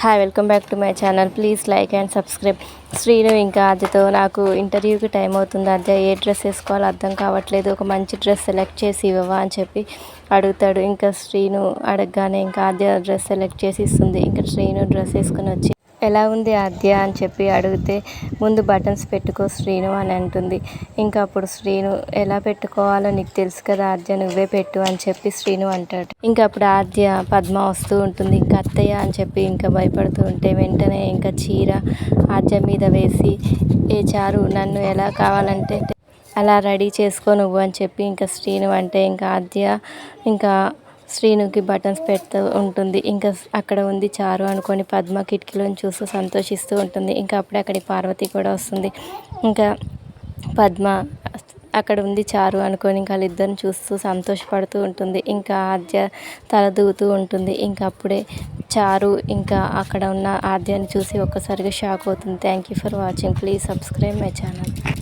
Hi welcome back to my channel please like and subscribe Srinu ఇంకా ఆద్యతో నాకు ఇంటర్వ్యూకి టైం అవుతుంది. అదే ఏ డ్రెస్ వేసుకోవాలో అర్థం కావట్లేదు. ఒక మంచి డ్రెస్ సెలెక్ట్ చేసి ఇవ్వవా అని చెప్పి అడుగుతాడు. ఇంకా శ్రీను అడగగానే ఇంకా ఆద్య డ్రెస్ సెలెక్ట్ చేసి ఇస్తుంది. ఇంకా శ్రీను డ్రెస్ వేసుకొని వచ్చి ఎలా ఉంది ఆద్య? అని చెప్పి అడిగితే ముందు బటన్స్ పెట్టుకో శ్రీను అని అంటుంది. ఇంకా అప్పుడు శ్రీను ఎలా పెట్టుకోవాలో నీకు తెలుసు కదా ఆద్య నువ్వే పెట్టు అని చెప్పి శ్రీను అంటాడు. ఇంకా అప్పుడు ఆద్య పద్మ వస్తూ ఉంటుంది ఇంకా అత్తయ్య అని చెప్పి ఇంకా భయపడుతూ ఉంటే వెంటనే ఇంకా చీర ఆద్య మీద వేసి ఏ చారు నన్ను ఎలా కావాలంటే అలా రెడీ చేసుకో నువ్వు అని చెప్పి ఇంకా శ్రీను అంటే ఇంకా ఆద్య ఇంకా శ్రీనుకి బటన్స్ పెడుతూ ఉంటుంది. ఇంకా అక్కడ ఉంది చారు అనుకొని పద్మ కిటికీలోని చూస్తూ సంతోషిస్తూ ఉంటుంది. ఇంకా అప్పుడే అక్కడి పార్వతి కూడా వస్తుంది. ఇంకా పద్మ అక్కడ ఉంది చారు అనుకొని ఇంకా వాళ్ళిద్దరిని చూస్తూ సంతోషపడుతూ ఉంటుంది. ఇంకా ఆద్య తల దూతూ ఉంటుంది. ఇంకా అప్పుడే చారు ఇంకా అక్కడ ఉన్న ఆద్యాన్ని చూసి ఒక్కసారిగా షాక్ అవుతుంది. Thank you for watching please subscribe my channel